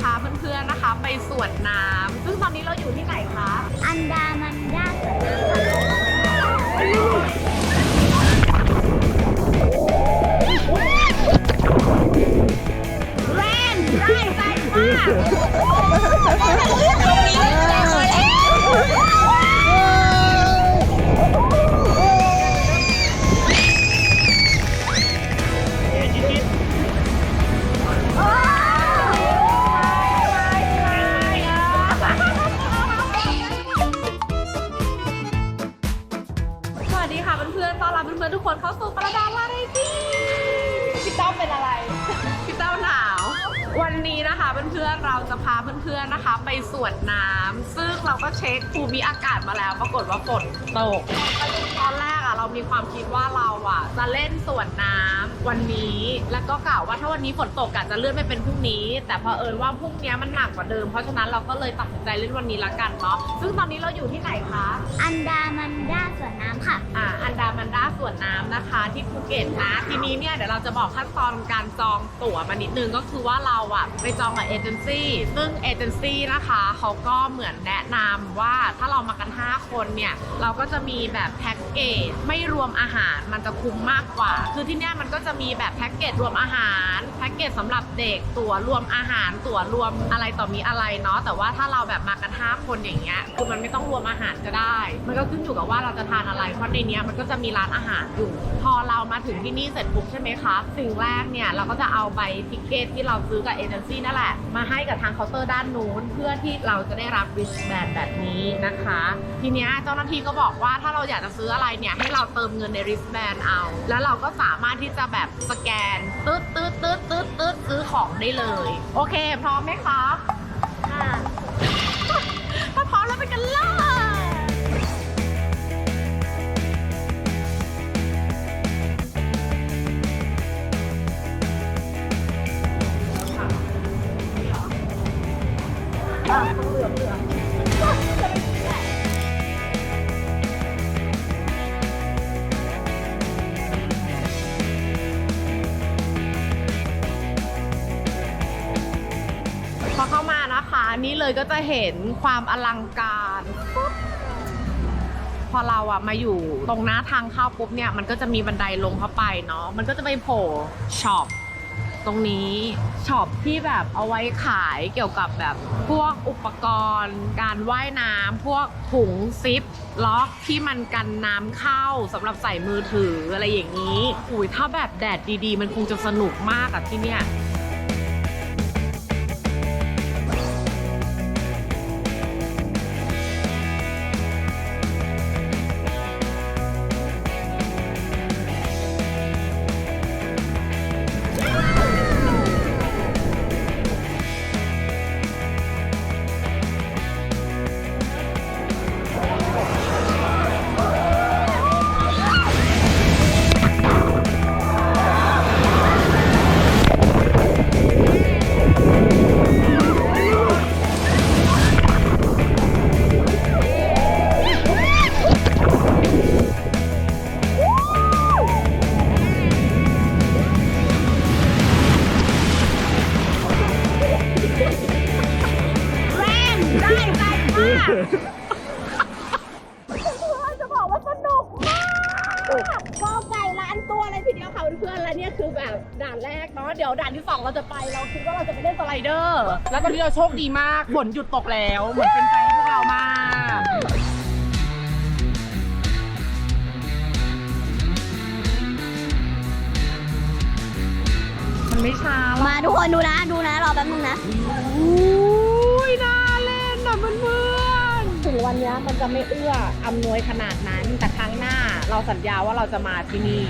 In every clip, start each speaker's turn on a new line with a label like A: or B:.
A: พาเพื่อนๆนะคะ ไปสวนน้ำซึ่งตอนนี้เราอยู่ที่ไหนคะ
B: อันดามันดาสวนน้ำ
A: แรงได้ใจมากตรงนี้เลย เพื่อนๆต้อนรับเพื่อนๆทุกคนเข้าสู่ประดาลาไรตี้พี่เจ้าเป็นอะไร พี่เจ้าหนาว วันนี้นะคะ เพื่อนๆเราจะพาเพื่อนๆนะคะ ไปสวนน้ำซึ่งเราก็เช็คภูมิอากาศมาแล้ว ปรากฏว่าฝนตกตอนแรกอะเรามีความคิดว่าเราอะจะเล่นสวนน้ำวันนี้ แล้วก็กล่าวว่าถ้าวันนี้ฝนตกอะจะเลื่อนไปเป็นพรุ่งนี้ แต่พอเอิญว่าพรุ่งนี้มันหนักกว่าเดิมเพราะฉะนั้นเราก็เลยตัดสินใจเล่นวันนี้ละกันเนาะซึ่งตอนนี้เราอยู่ที่ไหนคะ
B: อันดามันดาสวนน้ำค่ะ
A: อ่าอันดามันดาสวนน้ำนะคะที่ภูเก็ตนะทีนี้เนี่ยเดี๋ยวเราจะบอกขั้นตอนการจองตั๋วมานิดนึงก็คือว่าเราอะไปจองกับเอเจนซี่ซึ่งเอเจนซี่นะคะเขาก็เหมือนแนะนำว่าถ้าเรามากัน 5 คนเนี่ย เราก็จะมีแบบแพ็กเกจไม่รวมอาหารมันจะคุ้มมากกว่า คือที่เนี่ยมันก็จะมีแบบแพ็กเกจรวมอาหารแพ็กเกจสำหรับเด็กตั๋วรวมอาหารตั๋วรวมอะไรต่อมีอะไรเนาะแต่ว่าถ้าเราแบบมากัน 5 คนอย่างเงี้ยคือมันไม่ต้องรวมอาหารก็ได้ มันก็ขึ้นอยู่กับว่าเราจะทานอะไรเพราะในเนี้ยมันก็จะมีร้านอาหารอยู่ พอเรามาถึงที่นี่เสร็จปุ๊บใช่ไหมคะสิ่งแรกเนี่ยเราก็จะเอาใบทิเกตที่เราซื้อกับเอเจนซี่นั่นแหละมาให้กับทางเคาน์เตอร์ด้านนู้น เพื่อที่เราจะได้รับริสแบนแบบนี้นะคะ ทีเนี้ยเจ้าหน้าที่ก็บอกว่าถ้าเราอยากจะซื้ออะไรเนี่ยให้เราเติมเงินในริสแบนเอา แล้วเราก็สามารถที่จะแบบสแกนตืดตืดตืดตืดตืดซื้อของได้เลย โอเค พร้อมไหมคะ
B: ค่ะ
A: ถ้าพร้อมแล้วไปกันเลย พอเข้ามานะคะนี่เลยก็จะเห็นความอลังการพอเราอะมาอยู่ตรงหน้าทางเข้าปุ๊บเนี่ยมันก็จะมีบันไดลงเข้าไปเนาะมันก็จะไปโผล่ช็อป ตรงนี้ช็อปที่แบบเอาไว้ขายเกี่ยวกับแบบพวกอุปกรณ์ การว่ายน้ำพวกถุงซิปล็อกที่มันกันน้ำเข้าสำหรับใส่มือถืออะไรอย่างนี้อุ้ยถ้าแบบแดดดีๆ มันคงจะสนุกมากอะที่เนี่ย ก็ไก่ล้านตัวเลยทีเดียวค่ะเพื่อนๆ และเนี่ยคือแบบด่านแรกเนาะ เดี๋ยวด่านที่สองเราจะไปเราคิดว่าเราจะไปเล่นสไลเดอร์
C: แล้วตอนนี้เราโชคดีมากฝนหยุดตกแล้ว เหมือนเป็นใจให้พวกเรามาก
A: มันไม่ช้าหรอก
B: มาทุกคนดูนะ ดูนะ รอแป๊บนึงนะ
A: อุ้ยน่าเล่นนะเพื่อน ถึงวันนี้มันจะไม่เอื้ออำนวยขนาดนั้น แต่ครั้งหน้าเราสัญญาว่าเราจะมาที่นี่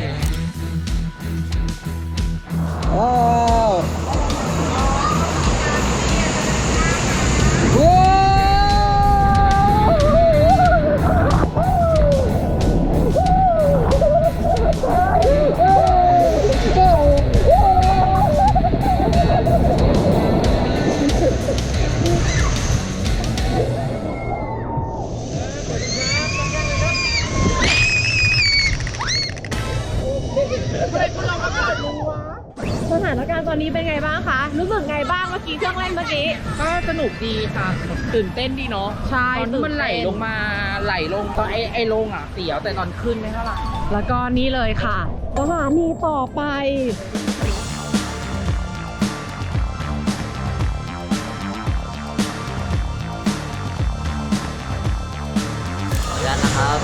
A: ถานการณ์ตอนนี้เป็นไงบ้างมื่อกี้
C: ก็สนุกดีค่ะ ตื่นเต้นดีเนาะ
A: ใช่
C: ตอนที่มันไหลลงมาไหลลงตอนไอไอลงอะเสียวแต่ตอนขึ้นไม่เท่าไหร่
A: แล้วก็นี่เลยค่ะสถานีต่อไป
D: แล้วนะครับ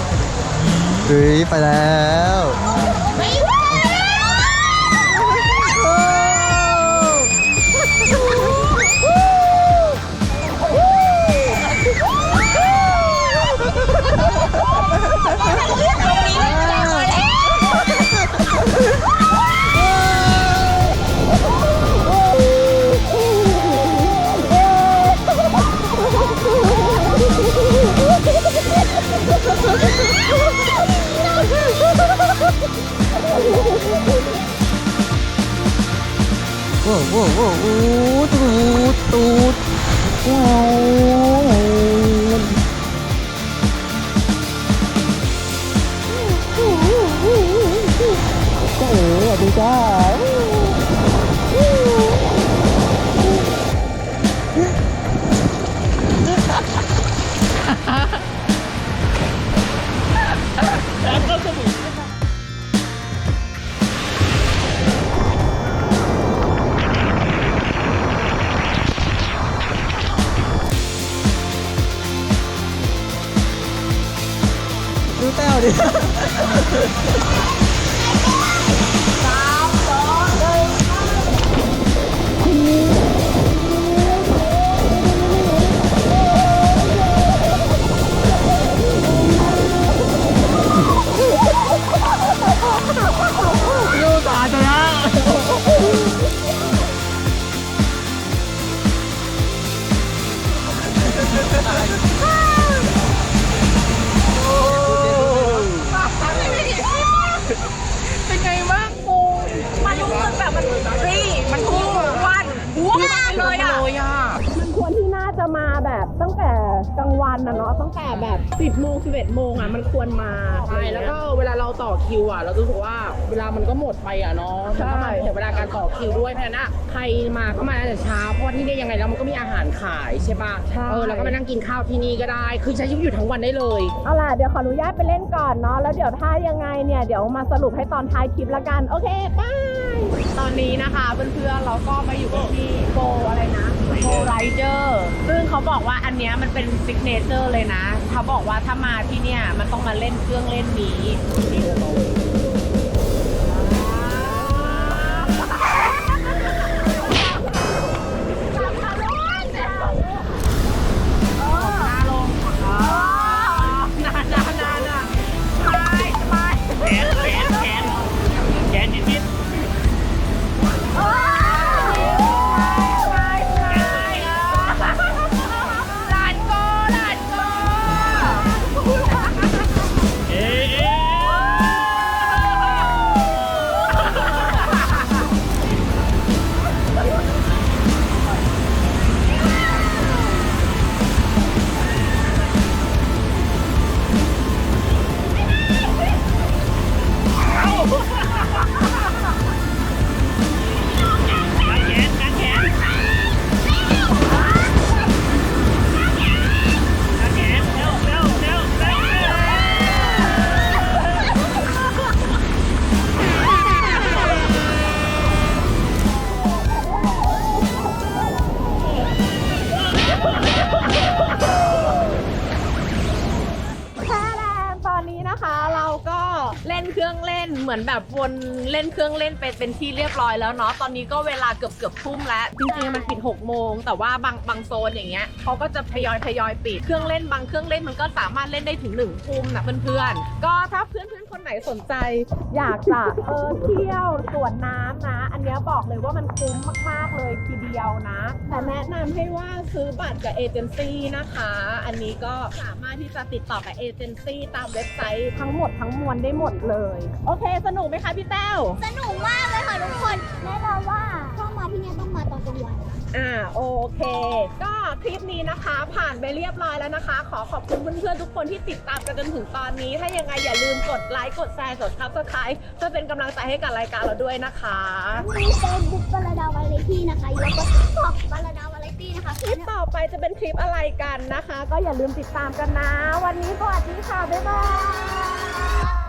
E: เฮ้ยไปแล้ว ว้โว้โว้โอ้ตูดตูดโอ้โอ้ดูจ้า ดู แบ
A: บ10โมง11โมงอะมันควรมา
C: ใช่แล้วก็เวลาเราต่อคิวอะ เรารู้สึกว่าเวลามันก็หมดไปอะเนาะ
A: ใช่
C: มันก็มาเสียเวลาการต่อคิวด้วยเพราะฉะนั้นอะใครมาก็มาตั้งแต่เช้าเพราะว่าที่นี่ยังไงแล้วมันก็มีอาหารขายใช่ปะเออแล้วก็ไปนั่งกินข้าวที่นี่ก็ได้ คือใช้ชีวิตอยู่ทั้งวันได้เลย
A: เอาล่ะ เดี๋ยวขออนุญาตไปเล่นก่อนเนาะ แล้วเดี๋ยวถ้ายังไงเนี่ย เดี๋ยวมาสรุปให้ตอนท้ายคลิปละกัน โอเคไปตอนนี้นะคะเพื่อนๆเราก็มาอยู่กันที่โบอะไรนะ โบไรเดอร์ซึ่งเขาบอกว่าอันเนี้ยมันเป็นซิกเนเจอร์เลยนะ เขาบอกว่าถ้ามาที่เนี่ยมันต้องมาเล่นเครื่องเล่นนี้ นะคะเราก็เล่นเครื่องเล่นเหมือนแบบวนเล่นเครื่องเล่นไปเป็นที่เรียบร้อยแล้วเนาะตอนนี้ก็เวลาเกือบเกือบทุ่มแล้วจริงๆมันปิด6กโมงแต่ว่าบางบางโซนอย่างเงี้ยเขาก็จะทยอยทยอยปิดเครื่องเล่นบางเครื่องเล่นมันก็สามารถเล่นได้ถึง1นึ่ทุ่มนะเพื่อนๆก็ถ้าเพื่อนๆคนไหนสนใจ อยากจะเออเที่ยวสวนน้ำนะ อันเนี้ยบอกเลยว่ามันคุ้มมาก ๆ เลยทีเดียวนะ แต่แนะนำให้ว่าซื้อบัตรกับเอเจนซี่นะคะ อันนี้ก็สามารถที่จะติดต่อกับเอเจนซี่ตามเว็บไซต์ทั้งหมดทั้งมวลได้หมดเลย โอเค สนุกไหมคะพี่แต้ว
B: สนุกมากเลยค่ะทุกคนแน่นอนว่าถ้า มาที่เนี่ยต้องมาตอนกลางวัน
A: อ่าโอเค ก็คลิปนี้นะคะ ผ่านไปเรียบร้อยแล้วนะคะ ขอขอบคุณเพื่อนๆทุกคนที่ติดตามกันจนถึงตอนนี้ ถ้ายังไงอย่าลืมกดไลค์กดแชร์กดซับสไครต์เพื่อเป็นกำลังใจให้กับรายการเราด้วยนะคะ
B: มีเฟซบุ๊กบาลาดาวาไรตี้นะคะแล้วก็ติ๊กต็อกบาลาดาวาไรตี้นะคะนะคะ
A: คลิปต่อไปจะเป็นคลิปอะไรกันนะคะ ก็อย่าลืมติดตามกันนะ วันนี้สวัสดีค่ะบ๊ายบาย